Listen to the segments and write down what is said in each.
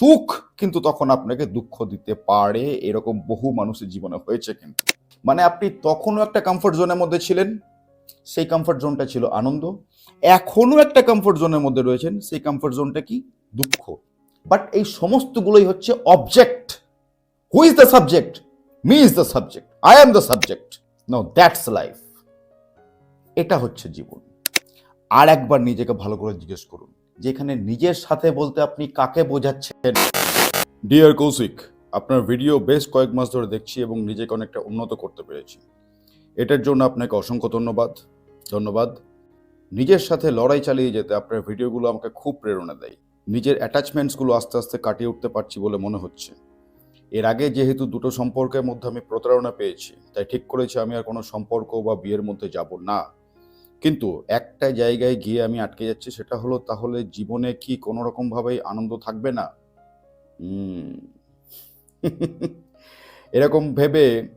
সুখ কিন্তু তখন আপনাকে দুঃখ দিতে পারে, এরকম বহু মানুষের জীবনে হয়েছে কিন্তু। মানে আপনি তখনও একটা কমফোর্ট জোনের মধ্যে ছিলেন, সেই কমফোর্ট জোনটা ছিল আনন্দ। এখনও একটা কমফোর্ট জোনের মধ্যে রয়েছেন, সেই কমফোর্ট জোনটা কি? দুঃখ। বাট এই সমস্তগুলোই হচ্ছে object who is the subject me is the subject I am the subject no that's life এটা হচ্ছে জীবন। আর একবার নিজেকে ভালো করে জিজ্ঞেস করুন। যেখানে নিজের সাথে বলতে আপনি কাকে বোঝাচ্ছেন? ডিয়ার কৌশিক আপনার ভিডিও বেশ কয়েক মাস ধরে দেখছি এবং নিজেকে অনেকটা উন্নত করতে পেরেছি। এটার জন্য আপনাকে অসংখ্য ধন্যবাদ। ধন্যবাদ। নিজের সাথে লড়াই চালিয়ে যেতে আপনার ভিডিওগুলো আমাকে খুব প্রেরণা দেয়। নিজের অ্যাটাচমেন্টসগুলো আস্তে আস্তে কাটিয়ে উঠতে পারছি বলে মনে হচ্ছে। এর আগে যেহেতু দুটো সম্পর্কের মধ্যে আমি প্রতারণা পেয়েছি, তাই ঠিক করেছি আমি আর কোনো সম্পর্ক বা বিয়ের মধ্যে যাব না। কিন্তু একটা জায়গায় গিয়ে আমি আটকে যাচ্ছি সেটা হলো তাহলে জীবনে কি কোনো রকমভাবেই আনন্দ থাকবে না? এরকম ভেবে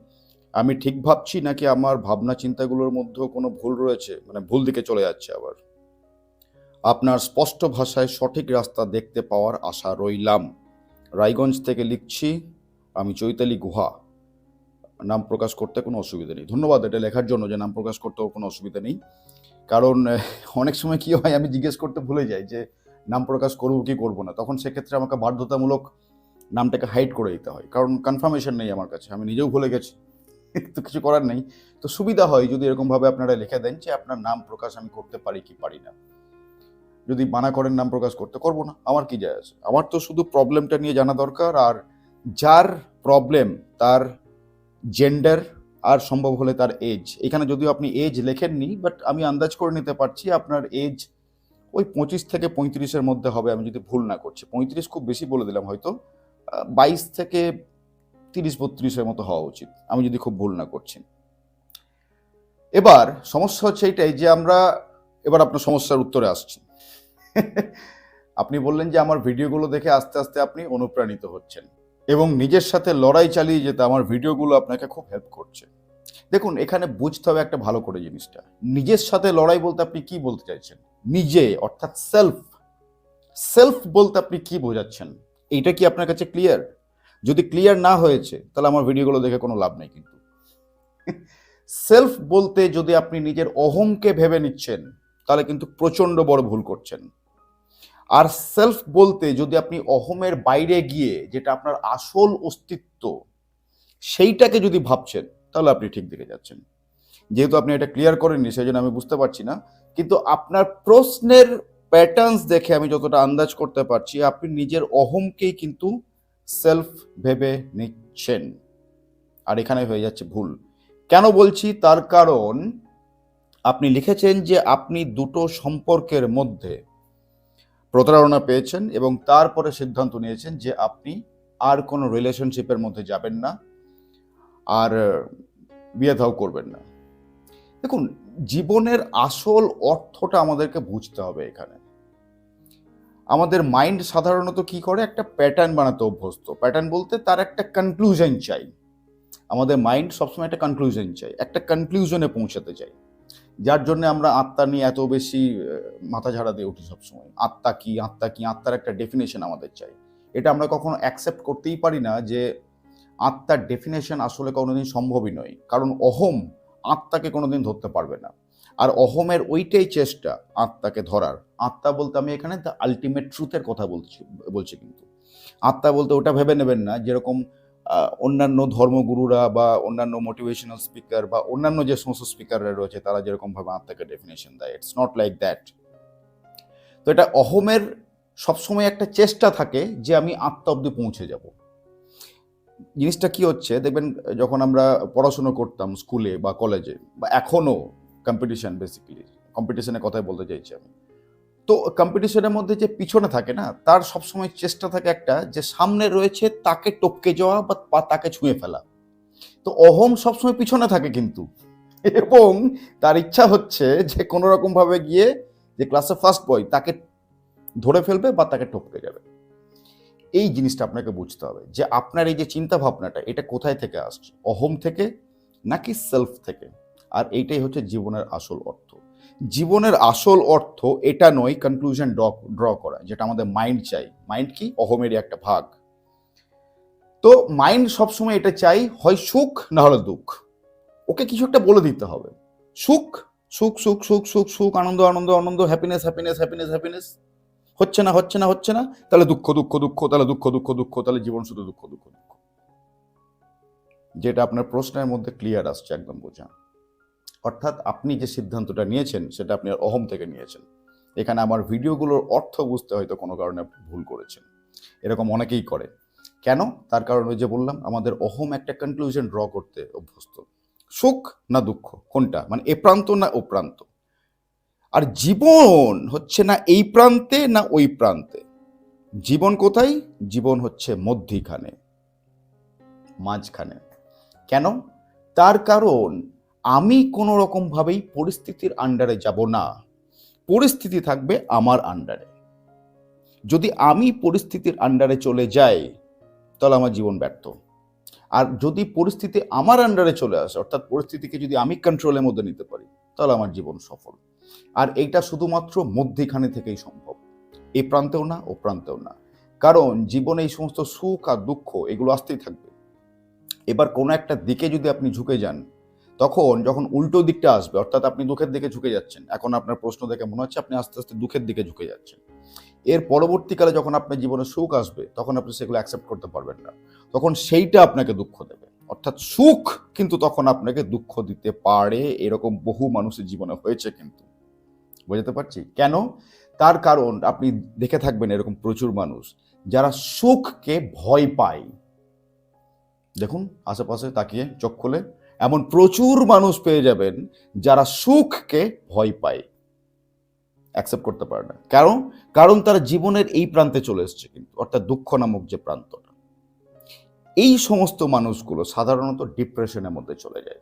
আমি ঠিক ভাবছি নাকি আমার ভাবনা চিন্তাগুলোর মধ্যেও কোনো ভুল রয়েছে? মানে ভুল দিকে চলে যাচ্ছে আবার। আপনার স্পষ্ট ভাষায় সঠিক রাস্তা দেখতে পাওয়ার আশা রইলাম। রায়গঞ্জ থেকে লিখছি, আমি চৈতালি গুহা। নাম প্রকাশ করতে কোনো অসুবিধা নেই। ধন্যবাদ এটা লেখার জন্য যে নাম প্রকাশ করতেও কোনো অসুবিধা নেই। কারণ, অনেক সময় কি হয়, আমি জিজ্ঞেস করতে ভুলে যাই যে, নাম প্রকাশ করব কি করব না। তখন সেক্ষেত্রে আমাকে বাধ্যতামূলক নামটাকে হাইড করে দিতে হয়। কারণ কনফার্মেশন নেই আমার কাছে, আমি নিজেও ভুলে গেছি। তো কিছু করার নেই। তো সুবিধা হয় যদি এরকমভাবে আপনারা লিখে দেন যে, আপনার নাম প্রকাশ আমি করতে পারি কি পারি না। যদি মানা করেন নাম প্রকাশ করতে, করব না। আমার কি যায় আছে? আমার তো শুধু প্রবলেমটা নিয়ে জানা দরকার, আর যার প্রবলেম তার জেন্ডার আর সম্ভব হলে তার এজ এখানে যদিও আপনি এজ লেখেননি বাট আমি আন্দাজ করে নিতে পারছি আপনার এজ ওই পঁচিশ থেকে পঁয়ত্রিশের মধ্যে হবে, আমি যদি ভুল না করছি। পঁয়ত্রিশ খুব বেশি বলে দিলাম হয়তো। বাইশ থেকে তিরিশ বত্রিশের মতো হওয়া উচিত, আমি যদি খুব ভুল না করছি। এবার সমস্যা হচ্ছে এইটাই যে আমরা, এবার আপনার সমস্যার উত্তরে আসছি। আপনি বললেন যে আমার ভিডিওগুলো দেখে আস্তে আস্তে আপনি অনুপ্রাণিত হচ্ছেন এবং নিজের সাথে লড়াই চালিয়ে যেতে আমার ভিডিওগুলো আপনাকে খুব হেল্প করছে। দেখুন, এখানে বুঝতে হবে একটা ভালো করে জিনিসটা। নিজের সাথে লড়াই বলতে আপনি কি বলতে চাইছেন? নিজে, অর্থাৎ সেলফ সেলফ বলতে আপনি কি বোঝাচ্ছেন? এইটা কি আপনার কাছে ক্লিয়ার যদি ক্লিয়ার না হয়েছে, তাহলে আমার ভিডিওগুলো দেখে কোনো লাভ নেই কিন্তু। সেলফ বলতে যদি আপনি নিজের অহংকে ভেবে নিচ্ছেন, তাহলে কিন্তু প্রচণ্ড বড় ভুল করছেন। আর সেলফ বলতে যদি আপনি অহমের বাইরে গিয়ে যেটা আপনার আসল অস্তিত্ব, সেইটাকে যদি ভাবছেন তাহলে আপনি ঠিক দিকে যাচ্ছেন। যেহেতু আপনি এটা ক্লিয়ার করেননি সেই জন্য আমি বুঝতে পারছি না। কিন্তু আপনার প্রশ্নের প্যাটার্নস দেখে আমি যতটা আন্দাজ করতে পারছি, আপনি নিজের অহমকেই কিন্তু সেলফ ভেবে নিচ্ছেন। আর এখানে হয়ে যাচ্ছে ভুল। কেন বলছি? তার কারণ আপনি লিখেছেন যে আপনি দুটো সম্পর্কের মধ্যে প্রতারণা পেয়েছেন এবং তারপরে সিদ্ধান্ত নিয়েছেন যে আপনি আর কোনো রিলেশনশিপের মধ্যে যাবেন না। আর বিয়ে থাও করবেন না। দেখুন, জীবনের আসল অর্থটা আমাদেরকে বুঝতে হবে এখানে। আমাদের মাইন্ড সাধারণত কি করে? একটা প্যাটার্ন বানাতে অভ্যস্ত। প্যাটার্ন বলতে তার একটা কনক্লুশন চাই। আমাদের মাইন্ড সবসময় একটা কনক্লুশন চাই, একটা কনক্লুশনে পৌঁছাতে চাই। যার জন্য আমরা আত্মা নিয়ে এত বেশি মাথা ঝাড়া দিয়ে উঠি সবসময়। আত্মা কি আত্মা কি, আত্মার একটা ডেফিনেশন আমাদের চাই। এটা আমরা কখনো অ্যাকসেপ্ট করতেই পারি না যে আত্মার ডেফিনেশন আসলে কোনোদিন সম্ভবই নয়। কারণ অহম আত্মাকে কোনোদিন ধরতে পারবে না। আর অহমের ওইটাই চেষ্টা আত্মাকে ধরার। আত্মা বলতে আমি এখানে দ্য আলটিমেট ট্রুথের কথা বলছি বলছি কিন্তু। আত্মা বলতে ওটা ভেবে নেবেন না, যেরকম অন্যান্য ধর্মগুরুরা বা অন্যান্য মোটিভেশনাল স্পিকার বা অন্যান্য যে সমস্ত স্পিকাররা রয়েছে, তারা যেরকমভাবে আত্মাকে ডেফিনেশন দেয়। ইটস নট লাইক দ্যাট তো এটা অহমের সবসময় একটা চেষ্টা থাকে যে আমি আত্মা অব্দি পৌঁছে যাব। জিনিসটা কি হচ্ছে? দেখবেন, যখন আমরা পড়াশুনো করতাম স্কুলে বা কলেজে, বা এখনও কম্পিটিশান বেসিক্যালি কম্পিটিশনের কথাই বলতে চাইছি আমি। তো কম্পিটিশনের মধ্যে যে পিছনে থাকে না, তার সবসময় চেষ্টা থাকে একটা যে সামনে রয়েছে তাকে টপকে যাওয়া বা তাকে ছুঁয়ে ফেলা। তো অহম সবসময় পিছনে থাকে কিন্তু। এবং তার ইচ্ছা হচ্ছে যে কোনো রকম ভাবে গিয়ে যে ক্লাসে ফার্স্ট বয় তাকে ধরে ফেলবে বা তাকে টপকে যাবে। এই জিনিসটা আপনাকে বুঝতে হবে যে আপনার এই যে চিন্তা ভাবনাটা এটা কোথায় থেকে আসছে? অহম থেকে নাকি সেলফ থেকে? আর এইটাই হচ্ছে জীবনের আসল অর্থ। জীবনের আসল অর্থ এটা নয় কনক্লুশন ড্র ড্র করা, যেটা আমাদের মাইন্ড চাই। মাইন্ড কি? অহমেরই একটা ভাগ। তো মাইন্ড সবসময় এটা চাই, হয় সুখ না হলে দুঃখ। ওকে কিছু একটা বলে দিতে হবে। সুখ সুখ সুখ সুখ সুখ সুখ, আনন্দ আনন্দ আনন্দ হ্যাপিনেস হ্যাপিনেস হ্যাপিনেস হ্যাপিনেস হচ্ছে না হচ্ছে না হচ্ছে না, তাহলে দুঃখ দুঃখ দুঃখ, তাহলে দুঃখ দুঃখ দুঃখ, তাহলে জীবন শুধু দুঃখ দুঃখ দুঃখ। যেটা আপনার প্রশ্নের মধ্যে ক্লিয়ার আসছে, একদম বোঝা। অর্থাৎ আপনি যে সিদ্ধান্তটা নিয়েছেন, সেটা আপনি অহম থেকে নিয়েছেন। এখানে আমার ভিডিওগুলোর অর্থ বুঝতে হয়তো কোনো কারণে আপনি ভুল করেছেন। এরকম অনেকেই করে। কেন? তার কারণ ওই যে বললাম, আমাদের অহম একটা কনক্লুশন ড্র করতে অভ্যস্ত। সুখ না দুঃখ? কোনটা? মানে এ প্রান্ত না ও প্রান্ত? আর জীবন হচ্ছে না এই প্রান্তে, না ওই প্রান্তে। জীবন কোথায়? জীবন হচ্ছে মধ্যিখানে, মাঝখানে। কেন? তার কারণ, আমি কোনো রকম ভাবেই পরিস্থিতির আন্ডারে যাব না। পরিস্থিতি থাকবে আমার আন্ডারে। যদি আমি পরিস্থিতির আন্ডারে চলে যাই, তাহলে আমার জীবন ব্যর্থ। আর যদি পরিস্থিতি আমার আন্ডারে চলে আসে, অর্থাৎ পরিস্থিতিকে যদি আমি কন্ট্রোলের মধ্যে নিতে পারি, তাহলে আমার জীবন সফল। আর এইটা শুধুমাত্র মধ্যিখানে থেকেই সম্ভব। এই প্রান্তেও না, ও প্রান্তেও না। কারণ জীবনে এই সমস্ত সুখ আর দুঃখ, এগুলো আসতেই থাকবে। এবার কোনো একটা দিকে যদি আপনি ঝুঁকে যান, তখন যখন উল্টো দিকটা আসবে, অর্থাৎ আপনি দুঃখের দিকে ঝুঁকে যাচ্ছেন, এখন আপনার প্রশ্ন দেখে মনে হচ্ছে আপনি আস্তে আস্তে দুঃখের দিকে ঝুঁকে যাচ্ছেন। এর পরবর্তীকালে যখন আপনার জীবনে সুখ আসবে, তখন আপনি সেগুলো অ্যাকসেপ্ট করতে পারবেন না। তখন সেইটা আপনাকে দুঃখ দেবে। অর্থাৎ সুখ কিন্তু তখন আপনাকে দুঃখ দিতে পারে, এরকম বহু মানুষের জীবনে হয়েছে কিন্তু। বুঝতে পারছি? কেন? তার কারণ আপনি দেখে থাকবেন এরকম প্রচুর মানুষ যারা সুখকে ভয় পায়। দেখুন, আশেপাশে তাকিয়ে চোখ খুলে এমন প্রচুর মানুষ পেয়ে যাবেন যারা সুখকে ভয় পায়। অ্যাকসেপ্ট করতে পারে না। কারণ? কারণ তারা জীবনের এই প্রান্তে চলে এসছে কিন্তু, অর্থাৎ দুঃখ নামক যে প্রান্তটা। এই সমস্ত মানুষগুলো সাধারণত ডিপ্রেশনের মধ্যে চলে যায়।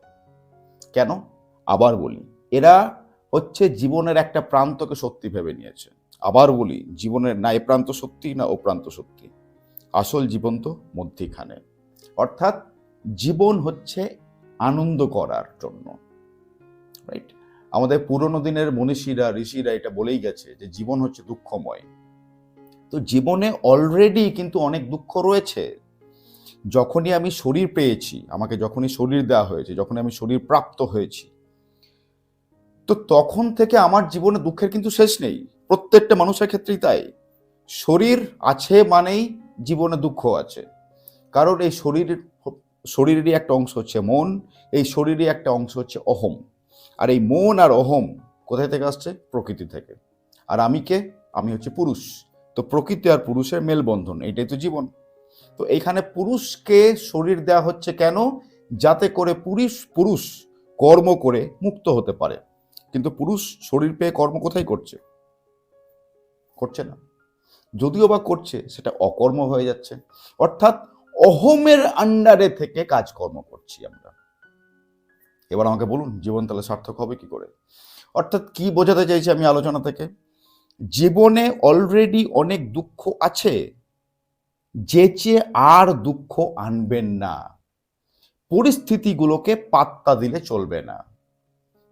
কেন? আবার বলি, এরা হচ্ছে জীবনের একটা প্রান্তকে সত্যি ভেবে নিয়েছে। আবার বলি, জীবনের না এ প্রান্ত সত্যি, না ও প্রান্ত সত্যি। আসল জীবন তো মধ্যিখানে। অর্থাৎ জীবন হচ্ছে আনন্দ করার জন্য। রাইট আমাদের পুরনো দিনের মনীষীরা, ঋষিরা এটা বলেই গেছে যে জীবন হচ্ছে দুঃখময়। তো জীবনে অলরেডি কিন্তু অনেক দুঃখ রয়েছে। যখনই আমি শরীর পেয়েছি, আমাকে যখনই শরীর দেওয়া হয়েছে, যখনই আমি শরীর প্রাপ্ত হয়েছি তো তখন থেকে আমার জীবনে দুঃখের কিন্তু শেষ নেই। প্রত্যেকটা মানুষের ক্ষেত্রেই তাই। শরীর আছে মানেই জীবনে দুঃখ আছে। কারণ এই শরীরের শরীরেরই একটা অংশ হচ্ছে মন, এই শরীরেরই একটা অংশ হচ্ছে অহম। আর এই মন আর অহম কোথায় থেকে আসছে? প্রকৃতি থেকে। আর আমি কে? আমি হচ্ছে পুরুষ। তো প্রকৃতি আর পুরুষের মেলবন্ধন, এটাই তো জীবন। তো এইখানে পুরুষকে শরীর দেওয়া হচ্ছে কেন? যাতে করে পুরুষ পুরুষ কর্ম করে মুক্ত হতে পারে। কিন্তু পুরুষ শরীর পেয়ে কর্ম কোথায় করছে? করছে না। যদিও বা করছে, সেটা অকর্ম হয়ে যাচ্ছে। অর্থাৎ অহমের আন্ডারে থেকে কাজকর্ম করছি আমরা। এবার আমাকে বলুন, জীবন তাহলে সার্থক হবে কি করে? অর্থাৎ কি বোঝাতে চাইছি আমি আলোচনা থেকে? জীবনে অলরেডি অনেক দুঃখ আছে যেচে আর দুঃখ আনবেন না। পরিস্থিতিগুলোকে পাত্তা দিলে চলবে না।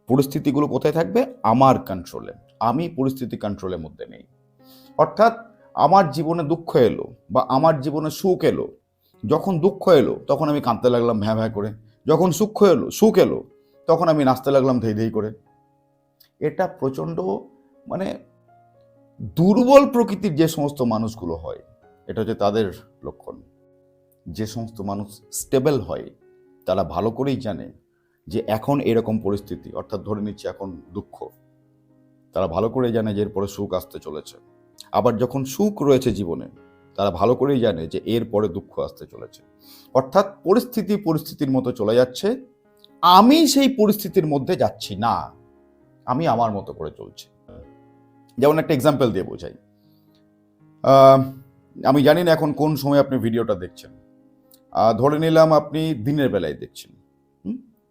পরিস্থিতিগুলো কোথায় থাকবে? আমার কন্ট্রোলে আমি পরিস্থিতি কন্ট্রোলের মধ্যে নেই। অর্থাৎ আমার জীবনে দুঃখ এলো বা আমার জীবনে সুখ এলো। যখন দুঃখ এলো, তখন আমি কাঁদতে লাগলাম ভ্যাঁ ভ্যাঁ করে। যখন সুখ এলো সুখ এলো, তখন আমি নাচতে লাগলাম ধেই ধেই করে। এটা প্রচণ্ড মানে দুর্বল প্রকৃতির যে সমস্ত মানুষগুলো হয়, এটা হচ্ছে তাদের লক্ষণ। যে সমস্ত মানুষ স্টেবল হয়, তারা ভালো করেই জানে যে এখন এরকম পরিস্থিতি, অর্থাৎ ধরে নিচ্ছে এখন দুঃখ। তারা ভালো করেই জানে যে এরপরে সুখ আসতে চলেছে। আবার যখন সুখ রয়েছে জীবনে, তারা ভালো করেই জানে যে এর পরে দুঃখ আসতে চলেছে। অর্থাৎ পরিস্থিতি পরিস্থিতির মতো চলে যাচ্ছে, আমি সেই পরিস্থিতির মধ্যে যাচ্ছি না, আমি আমার মতো করে চলছি। যেমন একটা এক্সাম্পল দিয়ে বোঝাই। আমি জানি না এখন কোন সময় আপনি ভিডিওটা দেখছেন। ধরে নিলাম আপনি দিনের বেলায় দেখছেন?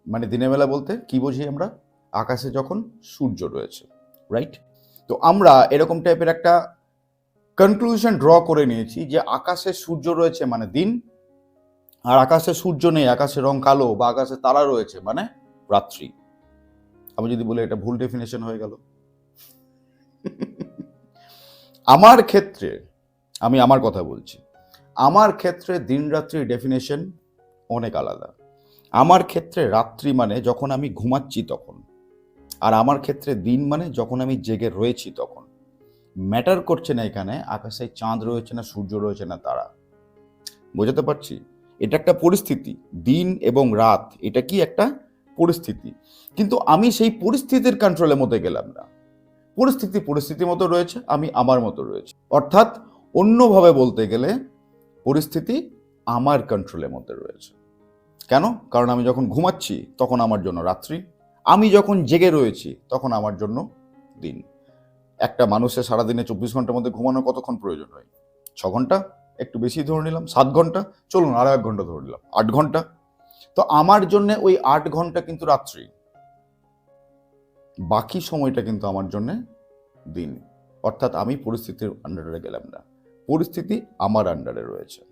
মানে দিনের বেলা বলতে কি বুঝি আমরা? আকাশে যখন সূর্য রয়েছে রাইট তো আমরা এরকম টাইপের একটা কনক্লুশন ড্র করে নিয়েছি যে আকাশে সূর্য রয়েছে মানে দিন, আর আকাশে সূর্য নেই, আকাশে রং কালো বা আকাশে তারা রয়েছে মানে রাত্রি। আমি যদি বলি এটা ভুল ডেফিনেশন হয়ে গেল। আমার ক্ষেত্রে, আমি আমার কথা বলছি, আমার ক্ষেত্রে দিন রাত্রির ডেফিনেশন অনেক আলাদা। আমার ক্ষেত্রে রাত্রি মানে যখন আমি ঘুমাচ্ছি তখন। আর আমার ক্ষেত্রে দিন মানে যখন আমি জেগে রয়েছি তখন। ম্যাটার করছে না এখানে, আকাশে চাঁদ রয়েছে না, সূর্য রয়েছে না, তারা। বোঝাতে পারছি? এটা একটা পরিস্থিতি, দিন এবং রাত, এটা কি একটা পরিস্থিতি? কিন্তু আমি সেই পরিস্থিতির কন্ট্রোলের মধ্যে গেলাম না। পরিস্থিতি পরিস্থিতির মতো রয়েছে, আমি আমার মতো রয়েছে। অর্থাৎ অন্যভাবে বলতে গেলে, পরিস্থিতি আমার কন্ট্রোলের মধ্যে রয়েছে। কেন? কারণ আমি যখন ঘুমাচ্ছি, তখন আমার জন্য রাত্রি। আমি যখন জেগে রয়েছি, তখন আমার জন্য দিন। একটা মানুষের সারাদিনে চব্বিশ ঘণ্টার মধ্যে ঘুমানোর কতক্ষণ প্রয়োজন হয়? ছ ঘণ্টা? একটু বেশি ধরে নিলাম। সাত ঘণ্টা? চলুন, আরও এক ঘণ্টা ধরে নিলাম। আট ঘণ্টা? তো আমার জন্য ওই আট ঘণ্টা কিন্তু রাত্রি। বাকি সময়টা কিন্তু আমার জন্য দিন। অর্থাৎ আমি পরিস্থিতির আন্ডারে গেলাম না। পরিস্থিতি আমার আন্ডারে রয়েছে।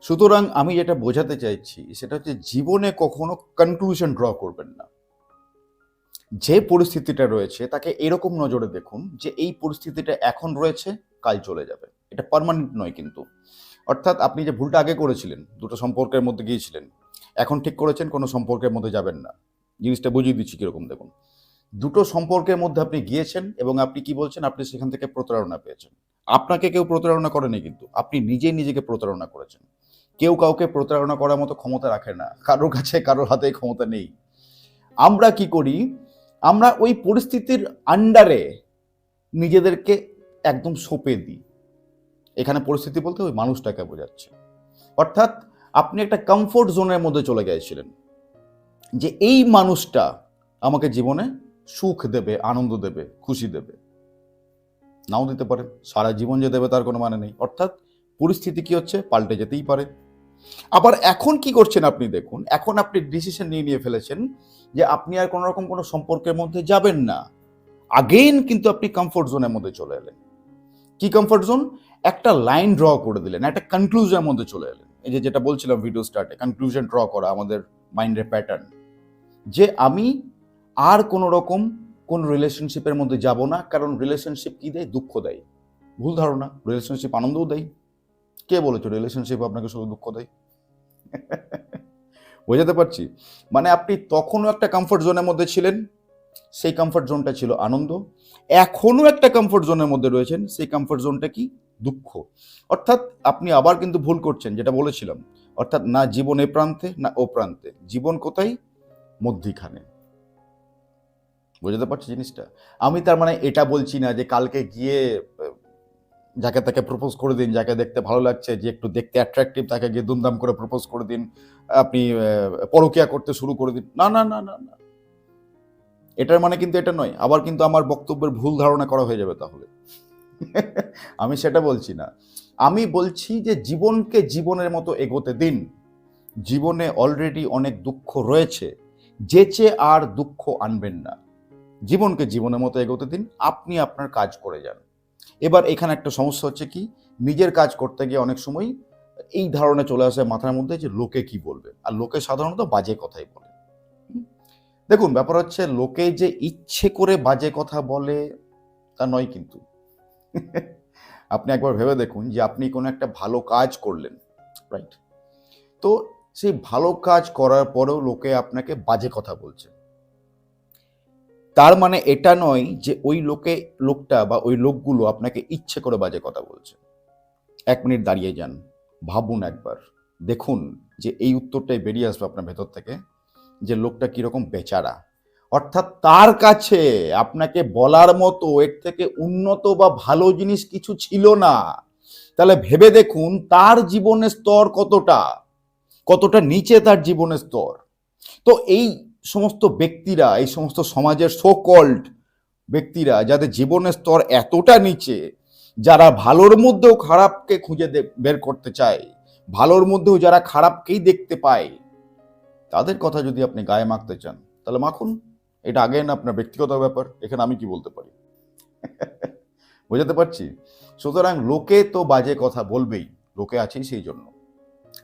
সুতরাং আমি যেটা বোঝাতে চাইছি, সেটা হচ্ছে জীবনে কখনো কনক্লুশন ড্র করবেন না। যে পরিস্থিতিটা রয়েছে, তাকে এরকম নজরে দেখুন যে এই পরিস্থিতিটা এখন রয়েছে, কাল চলে যাবে। এটা পার্মানেন্ট নয় কিন্তু। অর্থাৎ আপনি যে ভুলটা আগে করেছিলেন, দুটো সম্পর্কের মধ্যে গিয়েছিলেন, এখন ঠিক করেছেন, কোনো সম্পর্কের মধ্যে যাবেন না। জিনিসটা বুঝিয়ে দিচ্ছি কীরকম দেখুন। দুটো সম্পর্কের মধ্যে আপনি গিয়েছেন এবং আপনি কি বলছেন? আপনি সেখান থেকে প্রতারণা পেয়েছেন। আপনাকে কেউ প্রতারণা করেনি কিন্তু। আপনি নিজেই নিজেকে প্রতারণা করেছেন। কেউ কাউকে প্রতারণা করার মতো ক্ষমতা রাখে না। কারোর কাছে কারোর হাতে ক্ষমতা নেই। আমরা কি করি? আমরা ওই পরিস্থিতির আন্ডারে নিজেদেরকে একদম সঁপে দিই। এখানে পরিস্থিতি বলতে ওই মানুষটাকে বোঝাচ্ছে। অর্থাৎ আপনি একটা কমফোর্ট জোনের মধ্যে চলে গিয়েছিলেন যে এই মানুষটা আমাকে জীবনে সুখ দেবে, আনন্দ দেবে, খুশি দেবে। নাও দিতে পারে। সারা জীবন যে দেবে তার কোনো মানে নেই। অর্থাৎ পরিস্থিতি কি হচ্ছে? পাল্টে যেতেই পারে। আবার এখন কি করছেন আপনি দেখুন, এখন আপনি ডিসিশন নিয়ে নিয়ে ফেলেছেন যে আপনি আর কোনো রকম কোনো সম্পর্কের মধ্যে যাবেন না। আগেইন কিন্তু আপনি কমফোর্ট জোনের মধ্যে চলে এলেন। কি কমফোর্ট জোন একটা লাইন ড্র করে দিলেন, একটা কনক্লুজনের মধ্যে চলে এলেন। এই যে যেটা বলছিলাম ভিডিও স্টার্টে কনক্লুশন ড্র করা আমাদের মাইন্ডের প্যাটার্ন যে আমি আর কোনো রকম কোন রিলেশনশিপের মধ্যে যাব না, কারণ রিলেশনশিপ কি দেয়? দুঃখ দেয়। ভুল ধারণা। রিলেশনশিপ আনন্দও দেয়। কে বলেছ রিলেশনশিপ আপনাকে শুধু দুঃখ দেয়? বোঝাতে পারছি? মানে আপনি তখনও একটা কমফোর্ট জোনের মধ্যে ছিলেন, সেই কমফোর্ট জোনটা ছিল আনন্দ। এখনও একটা কমফোর্ট জোনের মধ্যে রয়েছেন, সেই কমফোর্ট জোনটা কি? দুঃখ। অর্থাৎ আপনি আবার কিন্তু ভুল করছেন, যেটা বলেছিলাম। অর্থাৎ না জীবন এ প্রান্তে, না ও প্রান্তে জীবন কোথায়? মধ্যিখানে। বোঝাতে পারছি জিনিসটা? আমি তার মানে এটা বলছি না যে কালকে গিয়ে যাকে তাকে প্রপোজ করে দিন, যাকে দেখতে ভালো লাগছে, যে একটু দেখতে অ্যাট্রাকটিভ তাকে গিয়ে দুমদাম করে প্রপোজ করে দিন, আপনি পরকিয়া করতে শুরু করে দিন। না না না না না। এটার মানে কিন্তু এটা নয়। আবার কিন্তু আমার বক্তব্যের ভুল ধারণা করা হয়ে যাবে তাহলে। আমি সেটা বলছি না। আমি বলছি যে জীবনকে জীবনের মতো এগোতে দিন। জীবনে অলরেডি অনেক দুঃখ রয়েছে। যেচে আর দুঃখ আনবেন না। জীবনকে জীবনের মতো এগোতে দিন। আপনি আপনার কাজ করে যান। এবার এখানে একটা সমস্যা হচ্ছে কি, নিজের কাজ করতে গিয়ে অনেক সময় এই ধারণা চলে আসে মাথার মধ্যে যে লোকে কি বলবে। আর লোকে সাধারণত বাজে কথাই বলে। দেখুন, ব্যাপার হচ্ছে লোকে যে ইচ্ছে করে বাজে কথা বলে তা নয় কিন্তু। আপনি একবার ভেবে দেখুন যে আপনি কোনো একটা ভালো কাজ করলেন রাইট তো সেই ভালো কাজ করার পরেও লোকে আপনাকে বাজে কথা বলছে। তার মানে এটা নয় যে ওই লোকে, লোকটা বা ওই লোকগুলো আপনাকে ইচ্ছে করে বাজে কথা বলছে। এক মিনিট দাঁড়িয়ে যান, ভাবুন একবার, দেখুন যে এই উত্তরটাই বেরিয়ে আসবে আপনার ভেতর থেকে যে লোকটা কীরকম বেচারা। অর্থাৎ তার কাছে আপনাকে বলার মতো এর থেকে উন্নত বা ভালো জিনিস কিছু ছিল না। তাহলে ভেবে দেখুন তার জীবনের স্তর কতটা কতটা নিচে তার জীবনের স্তর। তো এই সমস্ত ব্যক্তিরা, এই সমস্ত সমাজের সো কল্ড ব্যক্তিরা, যাদের জীবনের স্তর এতটা নিচে, যারা ভালোর মধ্যেও খারাপকে খুঁজে বের করতে চায়, ভালোর মধ্যেও যারা খারাপকেই দেখতে পায়, তাদের কথা যদি আপনি গায়ে মাখতে চান, তাহলে মাখুন। এটা আগে না, আপনার ব্যক্তিগত ব্যাপার। এখানে আমি কি বলতে পারি? বোঝাতে পারছি? সুতরাং লোকে তো বাজে কথা বলবেই, লোকে আছেই সেই জন্য।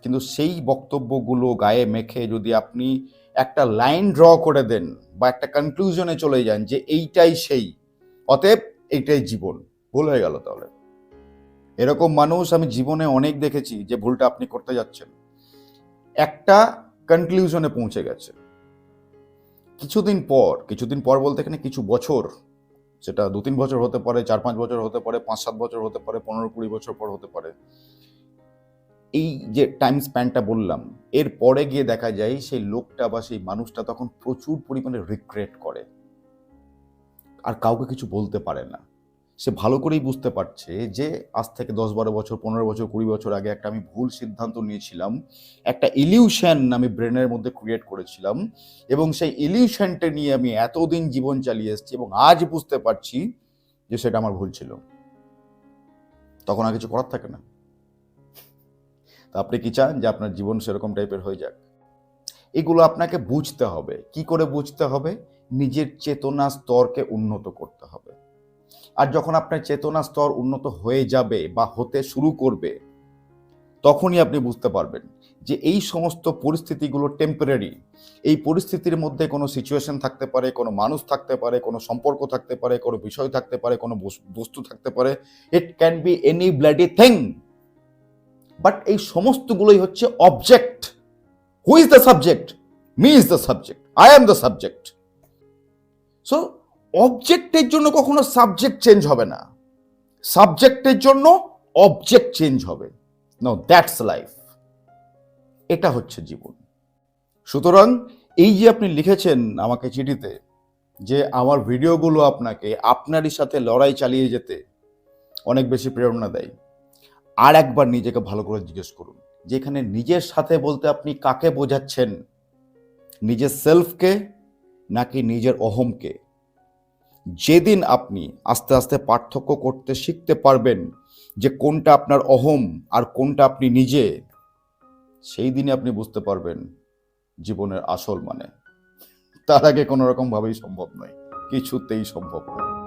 কিন্তু সেই বক্তব্যগুলো গায়ে মেখে যদি আপনি একটা লাইন ড্র করে দেন বা একটা কনক্লুশনে চলে যান যে এইটাই সেই। অতএব এইটাই জীবন। ভুল হয়ে গেল তাহলে। এরকম মানুষ আমি জীবনে অনেক দেখেছি যে ভুলটা আপনি করতে যাচ্ছেন। একটা কনক্লুশনে পৌঁছে গেছে। কিছুদিন পর কিছুদিন পর বলতে এখানে কিছু বছর, সেটা দু তিন বছর হতে পারে চার পাঁচ বছর হতে পারে পাঁচ সাত বছর হতে পারে পনেরো কুড়ি বছর পর হতে পারে। এই যে টাইম স্প্যানটা বললাম, এর পরে গিয়ে দেখা যায় সেই লোকটা বা সেই মানুষটা তখন প্রচুর পরিমাণে রিগ্রেট করে। আর কাউকে কিছু বলতে পারে না। সে ভালো করেই বুঝতে পারছে যে, আজ থেকে দশ বারো বছর, পনেরো বছর, কুড়ি বছর আগে একটা আমি ভুল সিদ্ধান্ত নিয়েছিলাম, একটা ইলিউশন আমি ব্রেনের মধ্যে ক্রিয়েট করেছিলাম এবং সেই ইলিউশনটা নিয়ে আমি এতদিন জীবন চালিয়ে এসেছি এবং আজ বুঝতে পারছি যে সেটা আমার ভুল ছিল। তখন আর কিছু করার থাকে না। তা আপনি কি চান যে আপনার জীবন সেরকম টাইপের হয়ে যাক? এগুলো আপনাকে বুঝতে হবে। কি করে বুঝতে হবে? নিজের চেতনা স্তরকে উন্নত করতে হবে। আর যখন আপনার চেতনা স্তর উন্নত হয়ে যাবে বা হতে শুরু করবে, তখনই আপনি বুঝতে পারবেন যে এই সমস্ত পরিস্থিতিগুলো টেম্পোরারি এই পরিস্থিতির মধ্যে কোনো সিচুয়েশন থাকতে পারে, কোনো মানুষ থাকতে পারে, কোনো সম্পর্ক থাকতে পারে, কোনো বিষয় থাকতে পারে, কোনো বস- বস্তু থাকতে পারে। It can be any bloody thing but এই সমস্তগুলোই হচ্ছে object who is the subject me is the subject I am the subject so অবজেক্টের জন্য কখনো সাবজেক্ট চেঞ্জ হবে না। সাবজেক্টের জন্য অবজেক্ট চেঞ্জ হবে। নো দ্যাটস লাইফ এটা হচ্ছে জীবন। সুতরাং, এই যে আপনি লিখেছেন আমাকে চিঠিতে যে আমার ভিডিওগুলো আপনাকে আপনারই সাথে লড়াই চালিয়ে যেতে অনেক বেশি প্রেরণা দেয়। আর একবার নিজেকে ভালো করে জিজ্ঞেস করুন। যেখানে নিজের সাথে বলতে আপনি কাকে বোঝাচ্ছেন? নিজের সেলফকে নাকি নিজের অহমকে যেদিন আপনি আস্তে আস্তে পার্থক্য করতে শিখতে পারবেন যে কোনটা আপনার অহম আর কোনটা আপনি নিজে, সেই দিনে আপনি বুঝতে পারবেন জীবনের আসল মানে। তার আগে কোনো রকম সম্ভব নয়। কিছুতেই সম্ভব নয়।